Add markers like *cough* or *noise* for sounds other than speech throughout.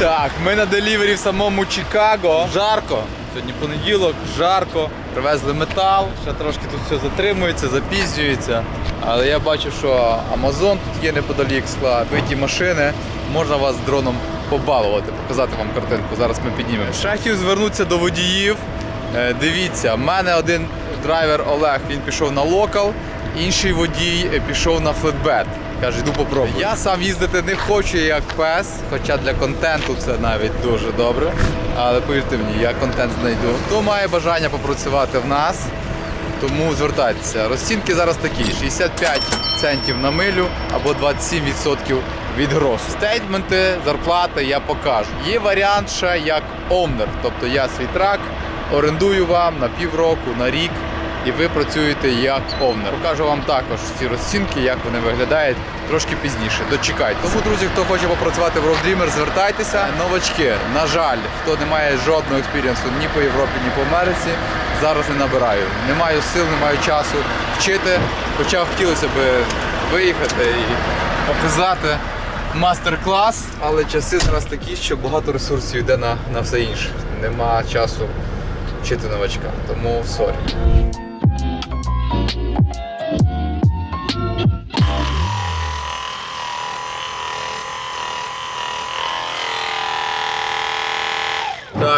Так, ми на делівері в самому Чикаго. Жарко. Сьогодні понеділок, жарко. Привезли метал, ще трошки тут все затримується, запізнюється. Але я бачу, що Амазон тут є неподалік склад, биті машини. Можна вас з дроном побалувати, показати вам картинку. Зараз ми піднімемо. Ще хотів звернутися до водіїв. Е, Дивіться, в мене один драйвер Олег, він пішов на локал, інший водій е, пішов на флетбет. Каже, йду попробую. Я сам їздити не хочу як пес, хоча для контенту це навіть дуже добре. Але повірте мені, я контент знайду. Хто має бажання попрацювати в нас, тому звертайтеся. Розцінки зараз такі: 65 центів на милю або 27% від гросу. Стейтменти, зарплати я покажу. Є варіант ще як owner, тобто я свій трак орендую вам на півроку, на рік. І ви працюєте як овнер. Покажу вам також ці розцінки, як вони виглядають трошки пізніше. Дочекайте. Тому, друзі, хто хоче попрацювати в Road Dreamer, звертайтеся. Новачки, на жаль, хто не має жодного експірієнсу ні по Європі, ні по Америці, зараз не набираю. Не маю сил, не маю часу вчити. Хоча хотілося б виїхати і показати мастер-клас, але часи зараз такі, що багато ресурсів йде на, на все інше. Нема часу вчити новачка. Тому сорі.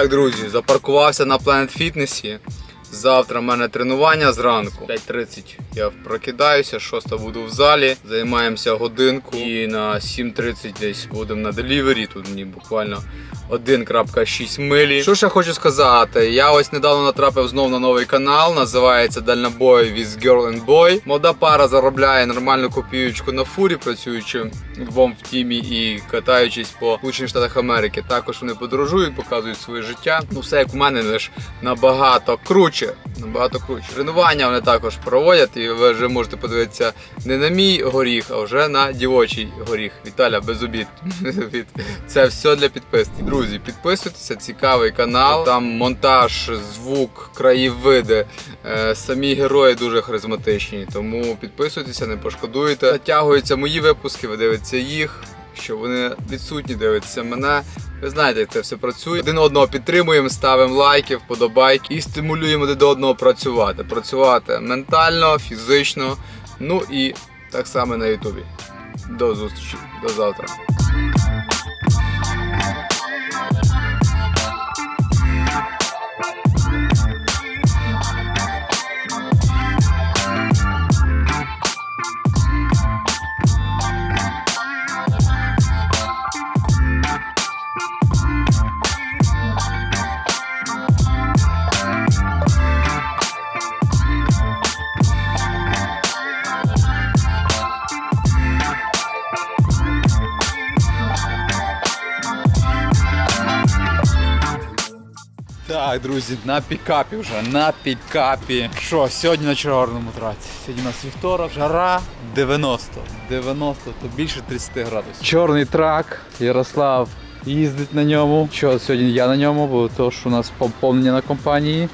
Так, друзі, запаркувався на Planet Fitness. Завтра в мене тренування зранку. 5.30 я прокидаюся, 6 буду в залі, займаємося годинку і на 7.30 десь будемо на делівері. Тут мені буквально 1.6 милі. Що ж я хочу сказати? Я ось недавно натрапив знов на новий канал, називається Дальнобой with Girl and Boy. Молода пара заробляє нормальну копіючку на фурі, працюючи двом в тімі і катаючись по Сполучених Штатах Америки. Також вони подорожують, показують своє життя. Ну все як у мене, лише набагато круче. Набагато круче. Тренування вони також проводять, і ви вже можете подивитися не на мій горіх, а вже на дівочий горіх. Віталя, без обід. *laughs* Це все для підписників. Друзі, підписуйтеся, цікавий канал. Там монтаж, звук, краєвиди. Е, Самі герої дуже харизматичні. Тому підписуйтеся, не пошкодуєте. Натягуються мої випуски, ви дивитеся їх. Що вони відсутні, дивитеся мене. Ви знаєте, як це все працює. Один одного підтримуємо, ставимо лайки, вподобайки і стимулюємо один до одного працювати. Працювати ментально, фізично, ну і так само на Ютубі. До зустрічі, до завтра. Так, друзі, на пікапі вже, на пікапі. Що, сьогодні на чорному траці? Сьогодні у нас вівторок, жара 90. 90, то більше 30 градусів. Чорний трак, Ярослав їздить на ньому. Що сьогодні я на ньому, бо то, що у нас поповнення на компанії.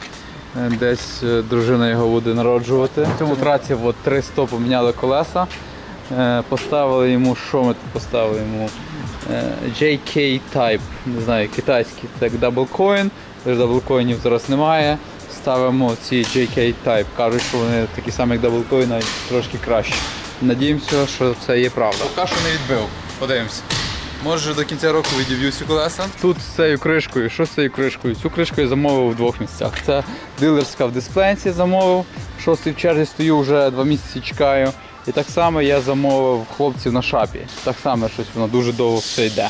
Е, Десь е, дружина його буде народжувати. В цьому траці от, 300 поміняли колеса. Е, Поставили йому, що ми тут поставили йому? JK Type, не знаю, китайський, так даблкоін. Даблкоїнів зараз немає. Ставимо ці JK Type. Кажуть, що вони такі самі, як даблкоін, навіть трошки краще. Надіємося, що це є правда. Поки що не відбив. Подивимося. Може до кінця року відіб'ю ці колеса. Тут з цією кришкою. Що з цією кришкою? Цю кришку я замовив в двох місцях. Це дилерська в диспленсі замовив. Шостий в черзі стою, вже два місяці чекаю. І так само я замовив хлопців на шапі. Так само щось воно дуже довго все йде.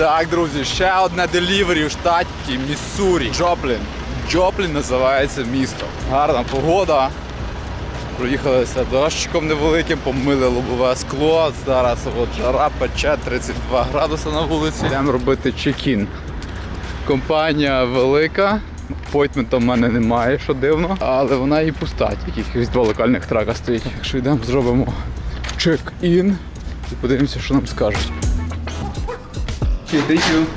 Так, друзі, ще одне делівері в штаті Міссурі. Джоплін. Джоплін називається місто. Гарна погода. Проїхалися дощиком невеликим, помили лобове скло. Зараз от жара пече 32 градуси на вулиці. Йдемо робити чекін. Компанія велика. Пойтмента в мене немає, що дивно, але вона і пуста, тільки якихось два локальних трака стоїть. Якщо йдемо, зробимо чек-ін і подивимося, що нам скажуть.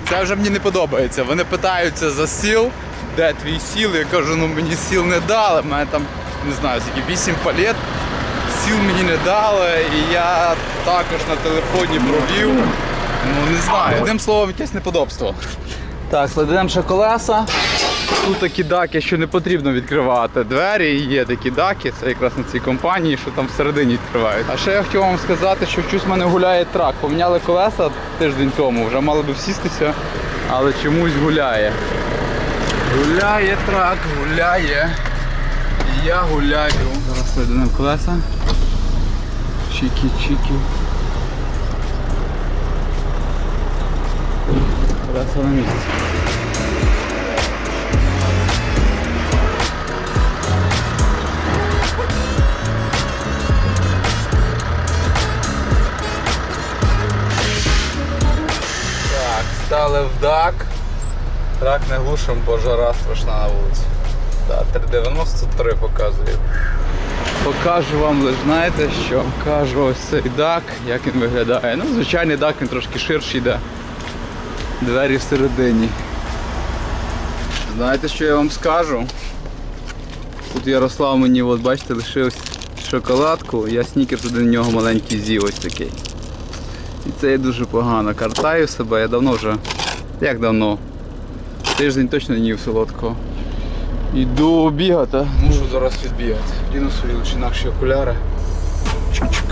Це вже мені не подобається. Вони питаються за сіл, де твій сіл. Я кажу, ну мені сіл не дали. У мене там, не знаю, скільки 8 палет. Сіл мені не дали, і я також на телефоні провів. Ну не знаю. Одним словом, якесь неподобство. Так, складемо ще колеса. Тут такі даки, що не потрібно відкривати двері. Є такі даки, це якраз на цій компанії, що там всередині відкривають. А ще я хотів вам сказати, що щось в мене гуляє трак. Поміняли колеса тиждень тому, вже мали би всістися, але чомусь гуляє. Гуляє трак, гуляє. І я гуляю. Зараз виданемо колеса. Чікі-чікі. Колеса на місці. Стали в дак. Трак не глушим, бо жара страшна на вулиці. Так, 393 показує. Покажу вам, лише знаєте що? Покажу ось цей дак, як він виглядає. Ну, звичайний дак, він трошки ширший йде. Двері всередині. Знаєте, що я вам скажу? Тут Ярослав мені, от бачите, лишив шоколадку, я снікер туди на нього маленький з'їв ось такий. І це є дуже погано. Картаю себе, я давно вже. Як давно? Тиждень точно не їв солодкого. Іду бігати. Мушу зараз відбігати. Діну свої лише інакші окуляри. Чучик.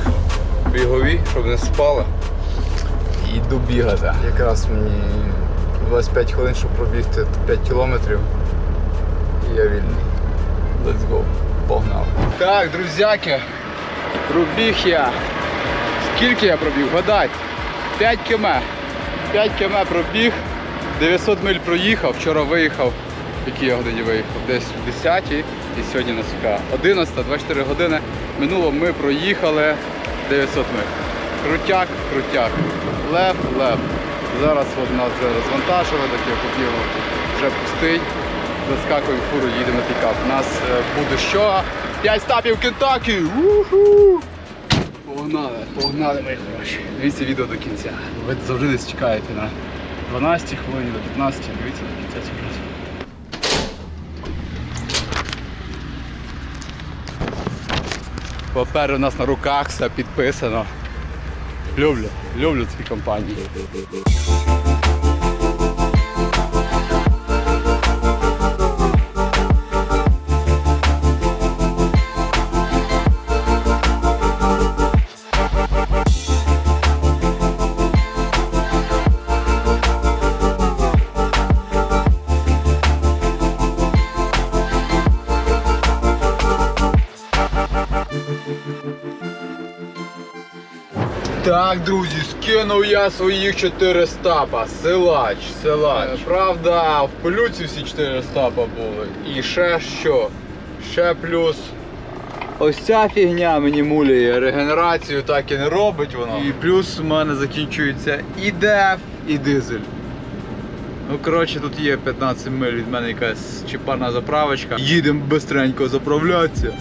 Бігові, щоб не спали. І йду бігати. Якраз мені 25 хвилин, щоб пробігти 5 кілометрів. І я вільний. Let's go. Погнали. Так, друзяки, пробіг я. Скільки я пробіг? Гадать. 5 км. 5 км пробіг, 900 миль проїхав, вчора виїхав. В якій я годині виїхав? Десь в 10 і сьогодні на СК. 11, 24 години. Минуло ми проїхали 900 миль. Крутяк, крутяк. Лев, лев. Зараз от нас вже розвантажили, так я хотів вже пустий. Заскакуємо фуру, їдемо пікап. У нас е, буде що? 5 стапів Кентакі! Уху! Погнали, погнали мої хороші. Дивіться відео до кінця. Ви завжди десь чекаєте на 12 хвилин до 15, дивіться до кінця цього разу. Папери у нас на руках, все підписано. Люблю, люблю ці компанії. Так, друзі, скинув я своїх 4 стапа. Силач, силач. Правда, в пилюці всі 4 стапа були. І ще що? Ще плюс. Ось ця фігня мені муляє. Регенерацію так і не робить воно. І плюс у мене закінчується і деф, і дизель. Ну, коротше, тут є 15 миль від мене якась чіпарна заправочка. Їдемо бистренько заправлятися.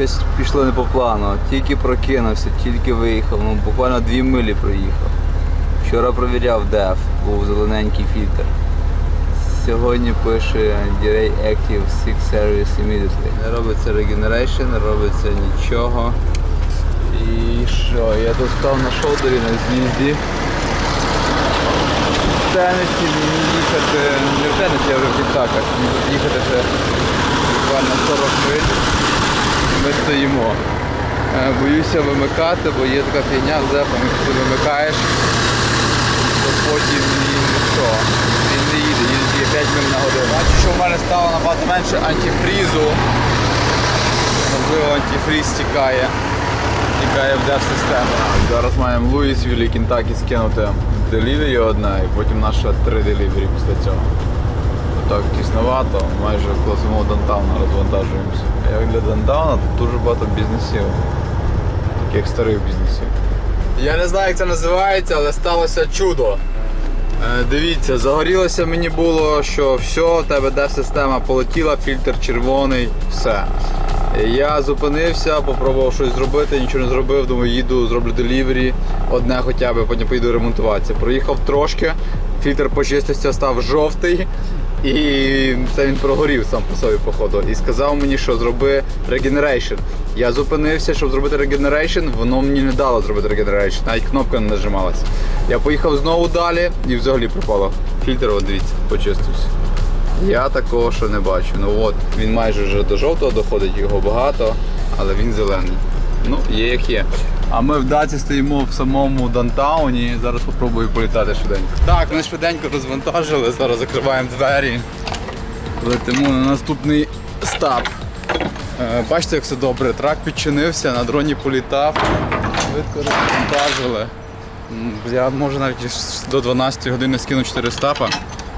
Щось пішло не по плану. Тільки прокинувся, тільки виїхав, ну буквально дві милі проїхав. Вчора провіряв DEF, був зелененький фільтр. Сьогодні пише Delay Active 6 Service Immediately. Не робиться regeneration, не робиться нічого. І що? Я тут став на шоудері на з'їзді. В Теннесі мені їхати, не в Теннесі, а вже в тут їхати вже буквально 40 миль. Ми стоїмо. Е, Боюся вимикати, бо є така фігня з зепом, якщо вимикаєш, то потім що, він не їде, їде 5 миль на годину. Бачу, що в мене стало набагато менше антифрізу. Можливо, антифріз тікає. Тікає в деф-систему. Зараз маємо Луїсвілі, Кентакі скинути делівері одна і потім наша три делівері після цього. Так тісновато, майже коло самого Дантауна розвантажуємося. Як для Дантауна тут дуже багато бізнесів, таких старих бізнесів. Я не знаю, як це називається, але сталося чудо. Е, Дивіться, загорілося мені було, що все, в тебе де система полетіла, фільтр червоний, все. Е, Я зупинився, попробував щось зробити, нічого не зробив, думаю, їду, зроблю делівері, одне хоча б, потім поїду ремонтуватися. Проїхав трошки, фільтр почистився, став жовтий. І це він прогорів сам по собі, походу. І сказав мені, що зроби регенерейшн. Я зупинився, щоб зробити регенерейшн, воно мені не дало зробити регенерейшн, навіть кнопка не нажималася. Я поїхав знову далі і взагалі пропало. Фільтр, от дивіться, почистився. Я такого ще не бачу. Ну от, він майже вже до жовтого доходить, його багато, але він зелений. Ну, є як є. А ми в даці стоїмо в самому Дантауні. Зараз спробую політати швиденько. Так, ми швиденько розвантажили, зараз закриваємо двері. Летимо на наступний стап. Е, Бачите, як все добре. Трак підчинився, на дроні політав, швидко розвантажили. Я можу навіть до 12 години скину 4 стапа.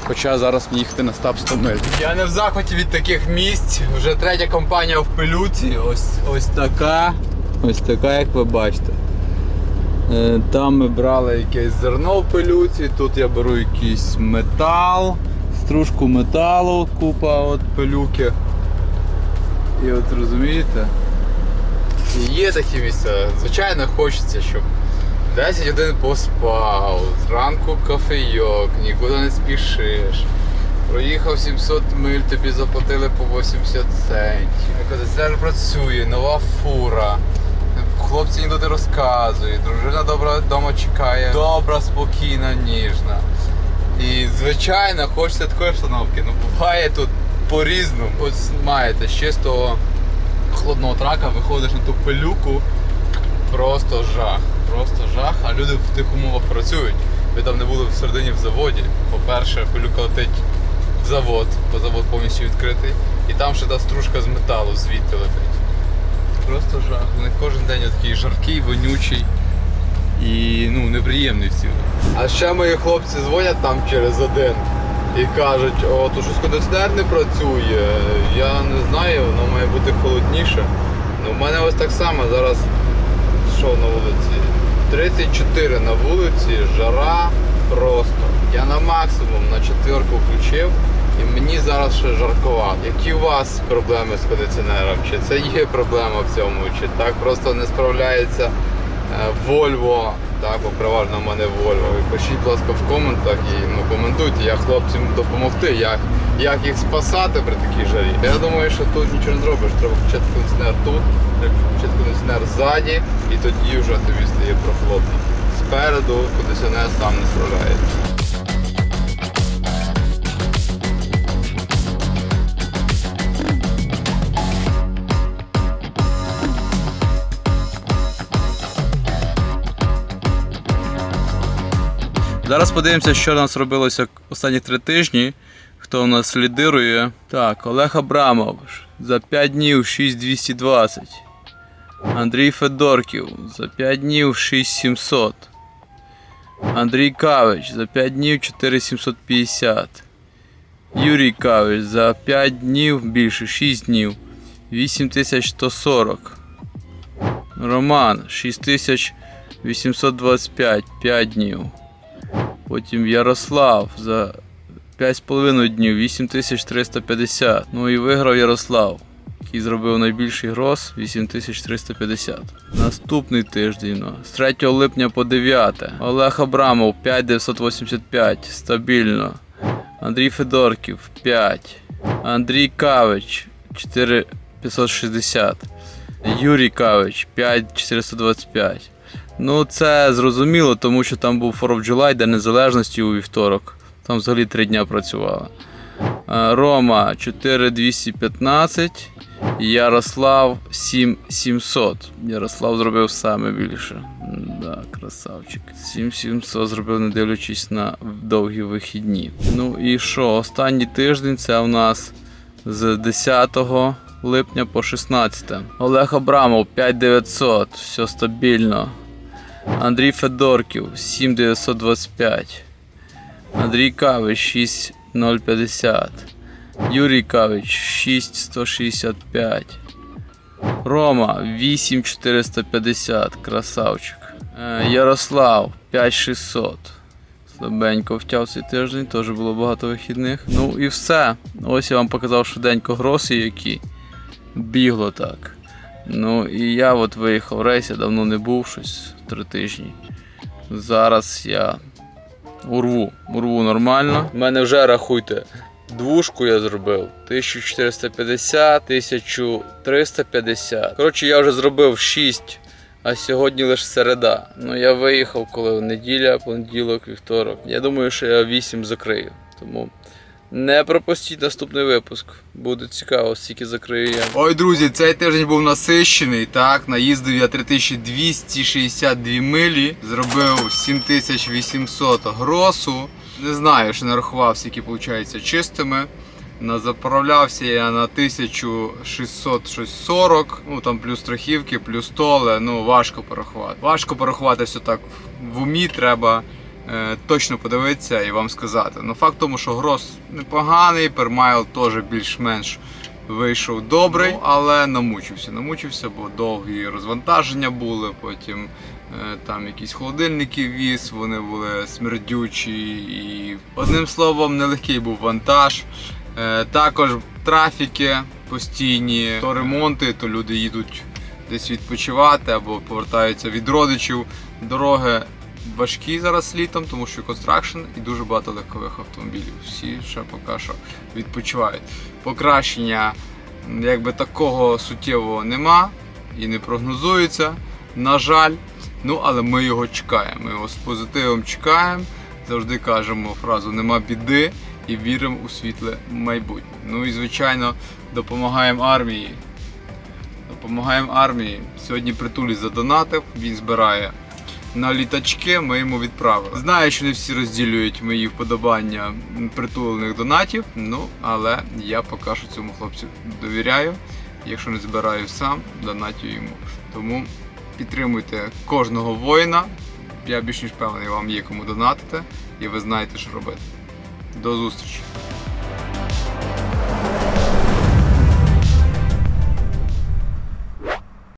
Хоча зараз мені їхати на стап 100 миль. Я не в захваті від таких місць. Вже третя компанія в пилюці. Ось, ось така. Ось така, як ви бачите. Е, Там ми брали якесь зерно в пилюці, тут я беру якийсь метал, стружку металу, купа от пилюки. І от розумієте? Є такі місця. Звичайно, хочеться, щоб 10 годин поспав, зранку кофейок, нікуди не спішиш. Проїхав 700 миль, тобі заплатили по 80 центів. Кондиціонер працює, нова фура. Хлопці ніхто не розказують, дружина добра вдома чекає. Добра, спокійна, ніжна. І звичайно, хочеться такої обстановки. Ну буває тут по-різному. Ось маєте з чистого холодного трака, виходиш на ту пилюку, просто жах. Просто жах, а люди в тих умовах працюють. Ви там не були всередині в заводі. По-перше, пилюка летить в завод, бо завод повністю відкритий. І там ще та стружка з металу звідти летить. Просто жах. Вони кожен день такий жаркий, вонючий і ну, неприємний всі. А ще мої хлопці дзвонять там через один і кажуть, о, то щось кондиціонер не працює. Я не знаю, воно має бути холодніше. Ну, в мене ось так само зараз що на вулиці? 34 на вулиці, жара просто. Я на максимум на четверку включив і мені зараз ще жарковато. Які у вас проблеми з кондиціонером? Чи це є проблема в цьому? Чи так просто не справляється е, Volvo? Так, бо переважно в мене. Ви пишіть, будь ласка, в коментах і ну, коментуйте, як хлопцям допомогти, як, як їх спасати при такій жарі. Я думаю, що тут нічого не зробиш. Треба включати кондиціонер тут, треба включати кондиціонер ззаді, і тоді вже тобі стає прохолодно. Спереду кондиціонер сам не справляється. Зараз подивимося, що у нас робилося останні три тижні. Хто у нас лідирує? Так, Олег Абрамов за 5 днів 6220. Андрій Федорків за 5 днів 6700. Андрій Кавич за 5 днів 4750. Юрій Кавич за 5 днів більше 6 днів 8140. Роман 6825 5 днів. Потім Ярослав за 5,5 днів 8350. Ну і виграв Ярослав, який зробив найбільший гроз 8350. Наступний тиждень ну, з 3 липня по 9. Олег Абрамов 5985. Стабільно. Андрій Федорків 5. Андрій Кавич 4560. Юрій Кавич 5425. Ну, це зрозуміло, тому що там був 4 of День Незалежності у вівторок. Там взагалі 3 дня працювала. Е, Рома 4215. Ярослав 7700. Ярослав зробив саме більше. Да, красавчик. 7700 зробив, не дивлячись на довгі вихідні. Ну і що? Останній тиждень це у нас з 10 липня по 16. Олег Абрамов 5900. Все стабільно. Андрій Федорків 7925. Андрій Кавич 6050. Юрій Кавич 6165. Рома 8450, красавчик. Е, Ярослав 5600. Слабенько втяв цей тиждень, теж було багато вихідних. Ну і все. Ось я вам показав швиденько гроси, які бігло так. Ну і я от виїхав рейс, я давно не був, щось три тижні. Зараз я урву, урву нормально. У мене вже рахуйте. Двушку я зробив 1450, 1350. Коротше, я вже зробив 6, а сьогодні лише середа. Ну я виїхав, коли неділя, понеділок, вівторок. Я думаю, що я 8 закрию. Тому не пропустіть наступний випуск. Буде цікаво, скільки закрию я. Ой, друзі, цей тиждень був насищений. Так, наїздив я 3262 милі, зробив 7800 гросу. Не знаю, що не рахував, скільки виходить чистими. Заправлявся я на 1640, ну там плюс страхівки, плюс толе, ну важко порахувати. Важко порахувати все так в умі, треба точно подивитися і вам сказати. Ну факт тому, що гроз непоганий, пермайл теж більш-менш вийшов добрий, але намучився. Намучився, бо довгі розвантаження були, потім е, там якісь холодильники віз, вони були смердючі і одним словом, нелегкий був вантаж. Е, Також трафіки постійні, то ремонти, то люди їдуть десь відпочивати або повертаються від родичів. Дороги важкі зараз літом, тому що констракшн і дуже багато легкових автомобілів. Всі ще поки що відпочивають. Покращення якби такого суттєвого нема і не прогнозується, на жаль. Ну, але ми його чекаємо. Ми його з позитивом чекаємо. Завжди кажемо фразу нема біди і віримо у світле майбутнє. Ну і звичайно допомагаємо армії. Допомагаємо армії. Сьогодні притулі задонатив, він збирає на літачки, ми йому відправили. Знаю, що не всі розділюють мої вподобання притулених донатів, ну але я поки що цьому хлопцю довіряю. Якщо не збираю сам, донатю йому. Тому підтримуйте кожного воїна. Я більш ніж певний, вам є кому донатити, і ви знаєте, що робити. До зустрічі!